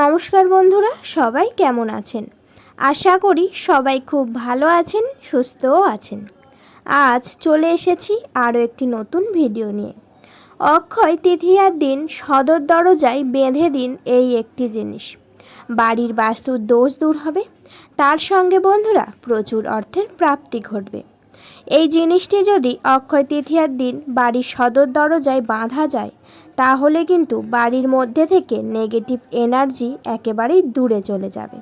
নমস্কার বন্ধুরা, সবাই কেমন আছেন? আশা করি সবাই খুব ভালো আছেন, সুস্থও আছেন। আজ চলে এসেছি আরও একটি নতুন ভিডিও নিয়ে। অক্ষয় তৃতীয়ার দিন সদর দরজায় বেঁধে দিন এই একটি জিনিস। বাড়ির বাস্তুর দোষ দূর হবে। তার সঙ্গে বন্ধুরা, প্রচুর অর্থের প্রাপ্তি ঘটবে। এই জিনিসটি যদি অক্ষয় তৃতীয়ার দিন বাড়ির সদর দরজায় বাঁধা যায় তাহলে কিন্তু বাড়ির মধ্যে থেকে নেগেটিভ এনার্জি একেবারেই দূরে চলে যাবে।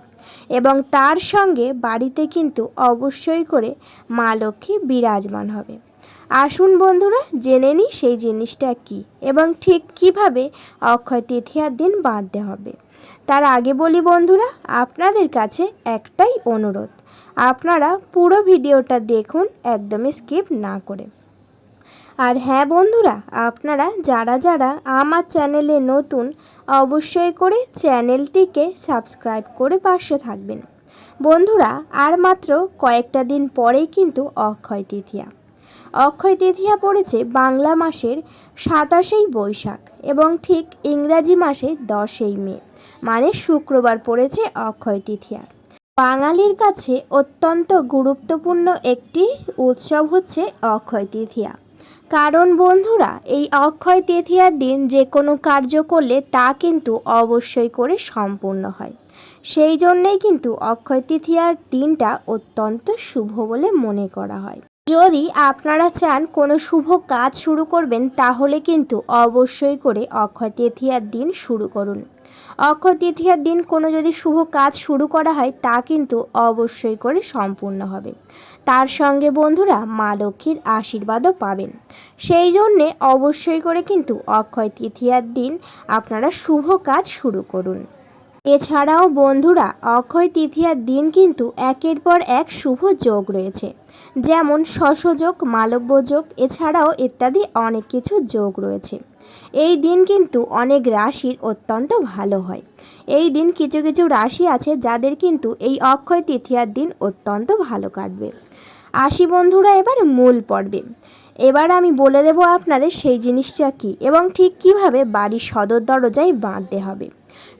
এবং তার সঙ্গে বাড়িতে কিন্তু অবশ্যই করে মা লক্ষ্মী বিরাজমান হবে। আসুন বন্ধুরা, জেনে নিই সেই জিনিসটা কি এবং ঠিক কীভাবে অক্ষয় তৃতীয়ার দিন বাঁধতে হবে। তার আগে বলি বন্ধুরা, আপনাদের কাছে একটাই অনুরোধ, আপনারা পুরো ভিডিওটা দেখুন, একদমই স্কিপ না করে। আর হ্যাঁ বন্ধুরা, আপনারা যারা যারা আমার চ্যানেলে নতুন, অবশ্যই করে চ্যানেলটিকে সাবস্ক্রাইব করে পাশে থাকবেন। বন্ধুরা, আর মাত্র কয়েকটা দিন পরেই কিন্তু অক্ষয় তৃতীয়া। অক্ষয় তৃতীয়া পড়েছে বাংলা মাসের সাতাশেই বৈশাখ এবং ঠিক ইংরাজি মাসে দশই মে মানে শুক্রবার পড়েছে অক্ষয় তৃতীয়া। বাঙালির কাছে অত্যন্ত গুরুত্বপূর্ণ একটি উৎসব হচ্ছে অক্ষয় তৃতীয়া। কারণ বন্ধুরা, এই অক্ষয় তৃতীয়ার দিন যে কোনো কার্য করলে তা কিন্তু অবশ্যই করে সম্পূর্ণ হয়। সেই জন্যেই কিন্তু অক্ষয় তৃতীয়ার দিনটা অত্যন্ত শুভ বলে মনে করা হয়। যদি আপনারা চান কোনো শুভ কাজ শুরু করবেন, তাহলে কিন্তু অবশ্যই করে অক্ষয় তৃতীয়ার দিন শুরু করুন। অক্ষয় তৃতীয়ার দিন কোনো যদি শুভ কাজ শুরু করা হয়, তা কিন্তু অবশ্যই করে সম্পূর্ণ হবে। তার সঙ্গে বন্ধুরা মা লক্ষ্মীর আশীর্বাদও পাবেন। সেই জন্যে অবশ্যই করে কিন্তু অক্ষয় তৃতীয়ার দিন আপনারা শুভ কাজ শুরু করুন। এছাড়াও বন্ধুরা, অক্ষয় তৃতীয়ার দিন কিন্তু একের পর এক শুভ যোগ রয়েছে। যেমন শশযোগ, মালব্য যোগ, এছাড়াও ইত্যাদি অনেক কিছু যোগ রয়েছে। এই দিন কিন্তু অনেক রাশির অত্যন্ত ভালো হয়। এই দিন কিছু কিছু রাশি আছে যাদের কিন্তু এই অক্ষয় তৃতীয়ার দিন অত্যন্ত ভালো কাটবে। আসি বন্ধুরা, এবার মূল পর্বে। এবার আমি বলে দেব আপনাদের সেই জিনিসটা কি এবং ঠিক কীভাবে বাড়ির সদর দরজায় বাঁধতে হবে।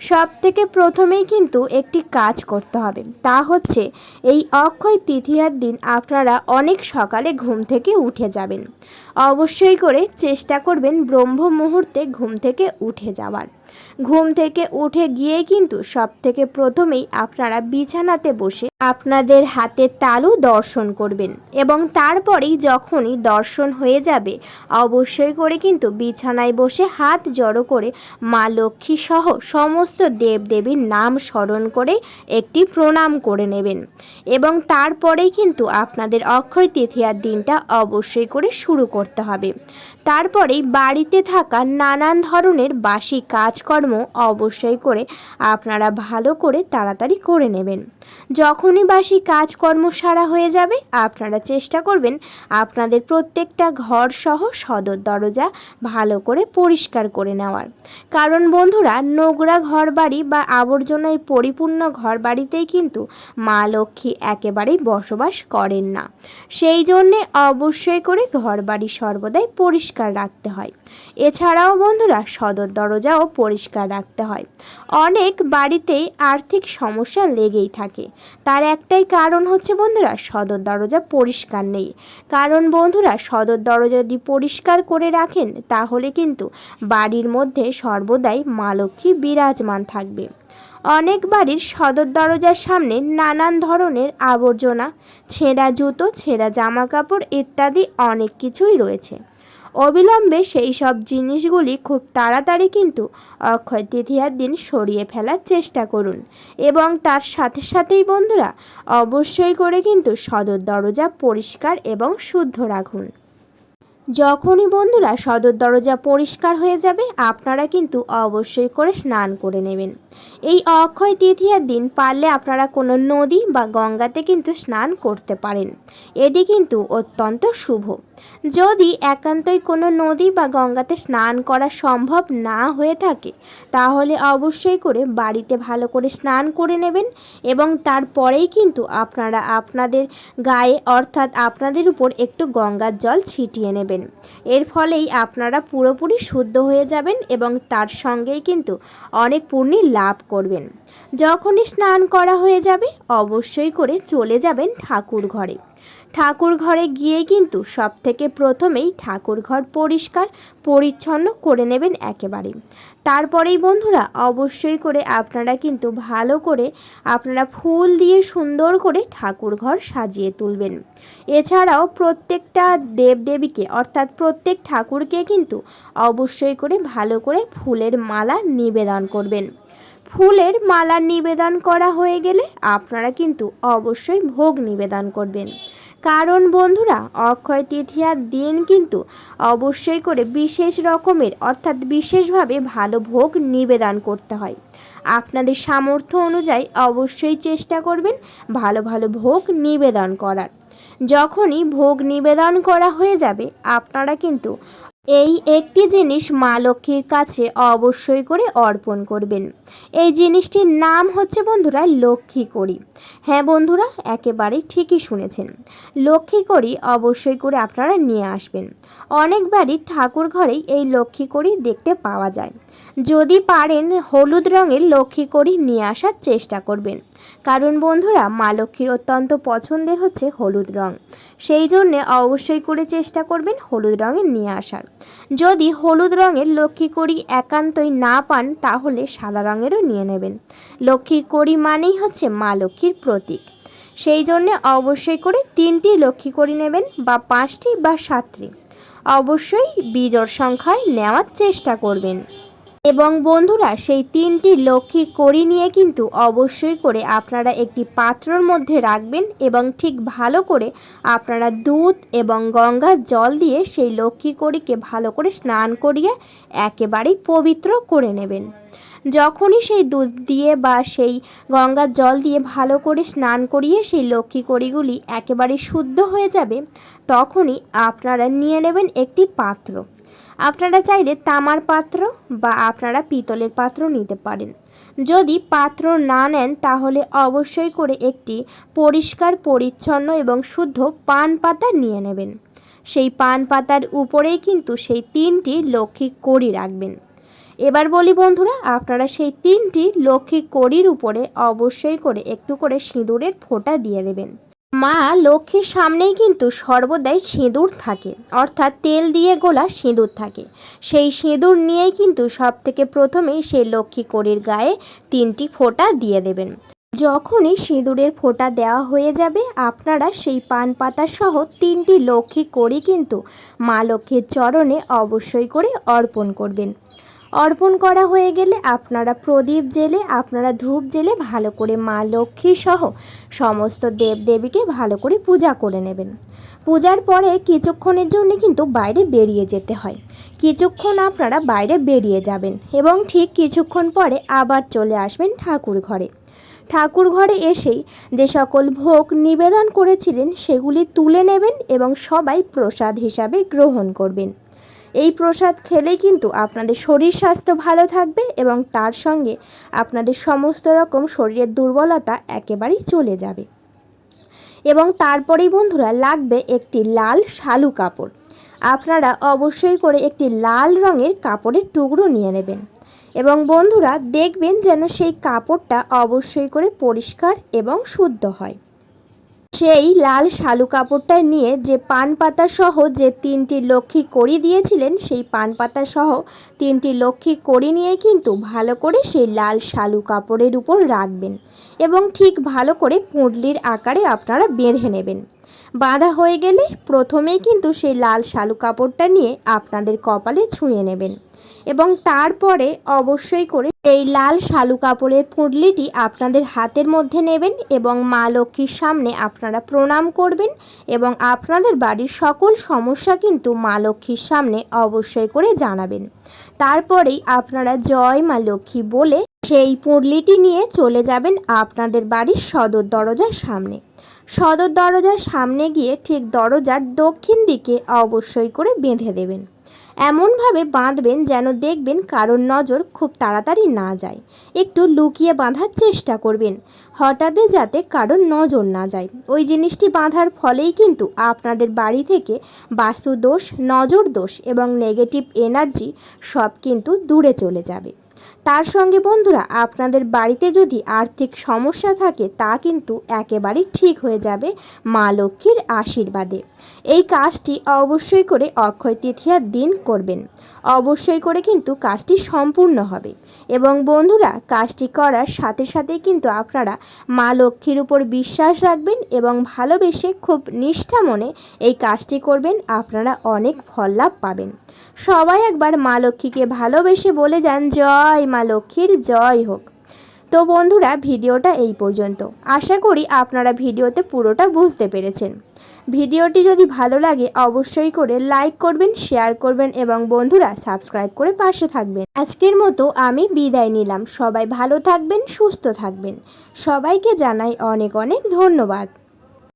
সব থেকে প্রথমেই কিন্তু একটি কাজ করতে হবে, তা হচ্ছে এই অক্ষয় তৃতীয়ার দিন আপনারা অনেক সকালে ঘুম থেকে উঠে যাবেন। অবশ্যই করে চেষ্টা করবেন ব্রহ্ম মুহূর্তে ঘুম থেকে উঠে যাওয়ার। ঘুম থেকে উঠে গিয়ে কিন্তু সব থেকে প্রথমেই আপনারা বিছানাতে বসে আপনাদের হাতে তালু দর্শন করবেন এবং তারপরেই যখনই দর্শন হয়ে যাবে, অবশ্যই করে কিন্তু বিছানায় বসে হাত জড়ো করে মা লক্ষ্মী সহ সমস্ত দেবদেবীর নাম স্মরণ করে একটি প্রণাম করে নেবেন। এবং তারপরেই কিন্তু আপনাদের অক্ষয় তৃতীয়ার দিনটা অবশ্যই করে শুরু করতে হবে। তারপরেই বাড়িতে থাকা নানান ধরনের বাসি কাজকর্ম অবশ্যই করে আপনারা ভালো করে তাড়াতাড়ি করে নেবেন। যখনই বাসি কাজকর্ম সারা হয়ে যাবে, আপনারা চেষ্টা করবেন আপনাদের প্রত্যেকটা ঘর সহ সদর দরজা ভালো করে পরিষ্কার করে নেওয়ার। কারণ বন্ধুরা, নোংরা ঘর বাড়ি বা আবর্জনায় পরিপূর্ণ ঘর বাড়িতেই কিন্তু মা লক্ষ্মী একেবারেই বসবাস করেন না। সেই জন্যে অবশ্যই করে ঘর বাড়ি সর্বদাই পরিষ্কার রাখতে হয়। এছাড়াও বন্ধুরা, সদর দরজাও পরিষ্কার রাখতে হয়। অনেক বাড়িতেই আর্থিক সমস্যা লেগেই থাকে। তার একটাই কারণ হচ্ছে বন্ধুরা, সদর দরজা পরিষ্কার নেই। কারণ বন্ধুরা, সদর দরজা যদি পরিষ্কার করে রাখেন, তাহলে কিন্তু বাড়ির মধ্যে সর্বদাই মা লক্ষ্মী বিরাজমান থাকবে। অনেক বাড়ির সদর দরজার সামনে নানান ধরনের আবর্জনা, ছেঁড়া জুতো, ছেঁড়া জামা কাপড় ইত্যাদি অনেক কিছুই রয়েছে। অবিলম্বে সেই সব জিনিসগুলি খুব তাড়াতাড়ি কিন্তু অক্ষয় তৃতীয়ার দিন সরিয়ে ফেলার চেষ্টা করুন। এবং তার সাথে সাথেই বন্ধুরা, অবশ্যই করে কিন্তু সদর দরজা পরিষ্কার এবং শুদ্ধ রাখুন। যখনই বন্ধুরা সদর দরজা পরিষ্কার হয়ে যাবে, আপনারা কিন্তু অবশ্যই করে স্নান করে নেবেন। এই অক্ষয় তৃতীয়ার দিন পারলে আপনারা কোনো নদী বা গঙ্গাতে কিন্তু স্নান করতে পারেন। এটি কিন্তু অত্যন্ত শুভ। যদি একান্তই কোনো নদী বা গঙ্গাতে স্নান করা সম্ভব না হয়ে থাকে, তাহলে অবশ্যই করে বাড়িতে ভালো করে স্নান করে নেবেন এবং তারপরেই কিন্তু আপনারা আপনাদের গায়ে অর্থাৎ আপনাদের উপর একটু গঙ্গার জল ছিটিয়ে নেবেন। এর ফলেই আপনারা পুরোপুরি শুদ্ধ হয়ে যাবেন এবং তার সঙ্গেই কিন্তু অনেক পূর্ণি লাভ করবেন। যখনই স্নান করা হয়ে যাবে, অবশ্যই করে চলে যাবেন ঠাকুর ঘরে। ঠাকুর ঘরে গিয়ে কিন্তু সব থেকে প্রথমেই ঠাকুর ঘর পরিষ্কার, পরিচ্ছন্ন করে নেবেন একেবারে। তারপরেই বন্ধুরা, অবশ্যই করে আপনারা কিন্তু ভালো করে আপনারা ফুল দিয়ে সুন্দর করে ঠাকুর ঘর সাজিয়ে তুলবেন। এছাড়াও প্রত্যেকটা দেবদেবীকে অর্থাৎ প্রত্যেক ঠাকুরকে কিন্তু অবশ্যই করে ভালো করে ফুলের মালা নিবেদন করবেন। ফুলের মালা নিবেদন করা হয়ে গেলে আপনারা কিন্তু অবশ্যই ভোগ নিবেদন করবেন। কারণ বন্ধুরা, অক্ষয় তৃতীয়ার দিন কিন্তু অবশ্যই করে বিশেষ রকমের অর্থাৎ বিশেষভাবে ভালো ভোগ নিবেদন করতে হয়। আপনাদের সামর্থ্য অনুযায়ী অবশ্যই চেষ্টা করবেন ভালো ভালো ভোগ নিবেদন করার। যখনই ভোগ নিবেদন করা হয়ে যাবে, আপনারা কিন্তু এই একটি জিনিস মা লক্ষ্মীর কাছে অবশ্যই করে অর্পণ করবেন। এই জিনিসটির নাম হচ্ছে বন্ধুরা লক্ষ্মী করি। হ্যাঁ বন্ধুরা একেবারে ঠিকই শুনেছেন। লক্ষ্মী করি অবশ্যই করে আপনারা নিয়ে আসবেন। অনেক বাড়ির ঠাকুর ঘরেই এই লক্ষ্মী করি দেখতে পাওয়া যায়। যদি পারেন হলুদ রঙের লক্ষ্মী করি নিয়ে আসার চেষ্টা করবেন। কারণ বন্ধুরা, মা লক্ষ্মীর অত্যন্ত পছন্দের হচ্ছে হলুদ রং। সেই জন্যে অবশ্যই করে চেষ্টা করবেন হলুদ রঙের নিয়ে আসার। যদি হলুদ রঙের লক্ষ্মী কড়ি একান্তই না পান, তাহলে সাদা রঙেরও নিয়ে নেবেন। লক্ষ্মীর কড়ি মানেই হচ্ছে মা লক্ষ্মীর প্রতীক। সেই জন্যে অবশ্যই করে তিনটি লক্ষ্মী কড়ি নেবেন, বা পাঁচটি বা সাতটি। অবশ্যই বিজোড় সংখ্যায় নেওয়ার চেষ্টা করবেন। এবং বন্ধুরা, সেই তিনটি লক্ষ্মী করি নিয়ে কিন্তু অবশ্যই করে আপনারা একটি পাত্রর মধ্যে রাখবেন এবং ঠিক ভালো করে আপনারা দুধ এবং গঙ্গার জল দিয়ে সেই লক্ষ্মী কড়িকে ভালো করে স্নান করিয়ে একেবারেই পবিত্র করে নেবেন। যখনই সেই দুধ দিয়ে বা সেই গঙ্গার জল দিয়ে ভালো করে স্নান করিয়ে সেই লক্ষ্মী কড়িগুলি একেবারে শুদ্ধ হয়ে যাবে, তখনই আপনারা নিয়ে নেবেন একটি পাত্র। আপনারা চাইলে তামার পাত্র বা আপনারা পিতলের পাত্র নিতে পারেন। যদি পাত্র না নেন, তাহলে অবশ্যই করে একটি পরিষ্কার, পরিচ্ছন্ন এবং শুদ্ধ পান পাতা নিয়ে নেবেন। সেই পান পাতার উপরেই কিন্তু সেই তিনটি লক্ষ্মী কড়ি রাখবেন। এবার বলি বন্ধুরা, আপনারা সেই তিনটি লক্ষ্মী কড়ির উপরে অবশ্যই করে একটু করে সিঁদুরের ফোঁটা দিয়ে দেবেন। মা লক্ষ্মীর সামনেই কিন্তু সর্বদাই সিঁদুর থাকে, অর্থাৎ তেল দিয়ে গোলা সিঁদুর থাকে। সেই সিঁদুর নিয়েই কিন্তু সব থেকে প্রথমেই সেই লক্ষ্মী কড়ির গায়ে তিনটি ফোঁটা দিয়ে দেবেন। যখনই সিঁদুরের ফোঁটা দেওয়া হয়ে যাবে, আপনারা সেই পান পাতা সহ তিনটি লক্ষ্মী কড়ি কিন্তু মা লক্ষ্মীর চরণে অবশ্যই করে অর্পণ করবেন। অর্পণ করা হয়ে গেলে আপনারা প্রদীপ জেলে, আপনারা ধূপ জেলে ভালো করে মা লক্ষ্মী সহ সমস্ত দেবদেবীকে ভালো করে পূজা করে নেবেন। পূজার পরে কিছুক্ষণের জন্য কিন্তু বাইরে বেরিয়ে যেতে হয়। কিছুক্ষণ আপনারা বাইরে বেরিয়ে যাবেন এবং ঠিক কিছুক্ষণ পরে আবার চলে আসবেন ঠাকুর ঘরে। ঠাকুর ঘরে এসেই যে সকল ভোগ নিবেদন করেছিলেন সেগুলি তুলে নেবেন এবং সবাই প্রসাদ হিসাবে গ্রহণ করবেন। এই প্রসাদ খেলেই কিন্তু আপনাদের শরীর স্বাস্থ্য ভালো থাকবে এবং তার সঙ্গে আপনাদের সমস্ত রকম শরীরের দুর্বলতা একেবারেই চলে যাবে। এবং তারপরেই বন্ধুরা লাগবে একটি লাল শালু কাপড়। আপনারা অবশ্যই করে একটি লাল রঙের কাপড়ের টুকরো নিয়ে নেবেন। এবং বন্ধুরা দেখবেন যেন সেই কাপড়টা অবশ্যই করে পরিষ্কার এবং শুদ্ধ হয়। সেই লাল শালু কাপড়টা নিয়ে যে পান পাতা সহ যে তিনটি লক্ষ্মী কড়ি দিয়েছিলেন, সেই পান পাতা সহ তিনটি লক্ষ্মী কড়ি নিয়ে কিন্তু ভালো করে সেই লাল শালু কাপড়ের উপর রাখবেন এবং ঠিক ভালো করে পুঁটলির আকারে আপনারা বেঁধে নেবেন। বাঁধা হয়ে গেলে প্রথমেই কিন্তু সেই লাল শালু কাপড়টা নিয়ে আপনাদের কপালে ছুঁয়ে নেবেন। এবং তারপরে অবশ্যই করে এই লাল শালু কাপড়ের পুঁটলিটি আপনাদের হাতের মধ্যে নেবেন এবং মা লক্ষ্মীর সামনে আপনারা প্রণাম করবেন এবং আপনাদের বাড়ির সকল সমস্যা কিন্তু মা লক্ষ্মীর সামনে অবশ্যই করে জানাবেন। তারপরেই আপনারা জয় মা লক্ষ্মী বলে সেই পুঁটলিটি নিয়ে চলে যাবেন আপনাদের বাড়ির সদর দরজার সামনে। সদর দরজার সামনে গিয়ে ঠিক দরজার দক্ষিণ দিকে অবশ্যই করে বেঁধে দেবেন। এমনভাবে বাঁধবেন যেন দেখবেন কারোর নজর খুব তাড়াতাড়ি না যায়। একটু লুকিয়ে বাঁধার চেষ্টা করবেন, হঠাৎই যাতে কারোর নজর না যায়। ওই জিনিসটি বাঁধার ফলেই কিন্তু আপনাদের বাড়ি থেকে বাস্তু দোষ নজর দোষ এবং নেগেটিভ এনার্জি সব কিন্তু দূরে চলে যাবে। তার সঙ্গে বন্ধুরা, আপনাদের বাড়িতে যদি আর্থিক সমস্যা থাকে, তা কিন্তু একেবারেই ঠিক হয়ে যাবে মা লক্ষ্মীর আশীর্বাদে। এই কাজটি অবশ্যই করে অক্ষয় তৃতীয়ার দিন করবেন। অবশ্যই করে কিন্তু কাজটি সম্পূর্ণ হবে। এবং বন্ধুরা, কাজটি করার সাথে সাথে কিন্তু আপনারা মা লক্ষ্মীর উপর বিশ্বাস রাখবেন এবং ভালোবেসে খুব নিষ্ঠা মনে এই কাজটি করবেন, আপনারা অনেক ফল লাভ পাবেন। সবাই একবার মা লক্ষ্মীকে ভালোবেসে বলে যান, জয় মা লক্ষ্মীর জয় হোক। তো বন্ধুরা, ভিডিওটা এই পর্যন্ত। আশা করি আপনারা ভিডিওতে পুরোটা বুঝতে পেরেছেন। ভিডিওটি যদি ভালো লাগে, অবশ্যই করে লাইক করবেন, শেয়ার করবেন এবং বন্ধুরা, সাবস্ক্রাইব করে পাশে থাকবেন। আজকের মতো আমি বিদায় নিলাম। সবাই ভালো থাকবেন, সুস্থ থাকবেন। সবাইকে জানাই অনেক অনেক ধন্যবাদ।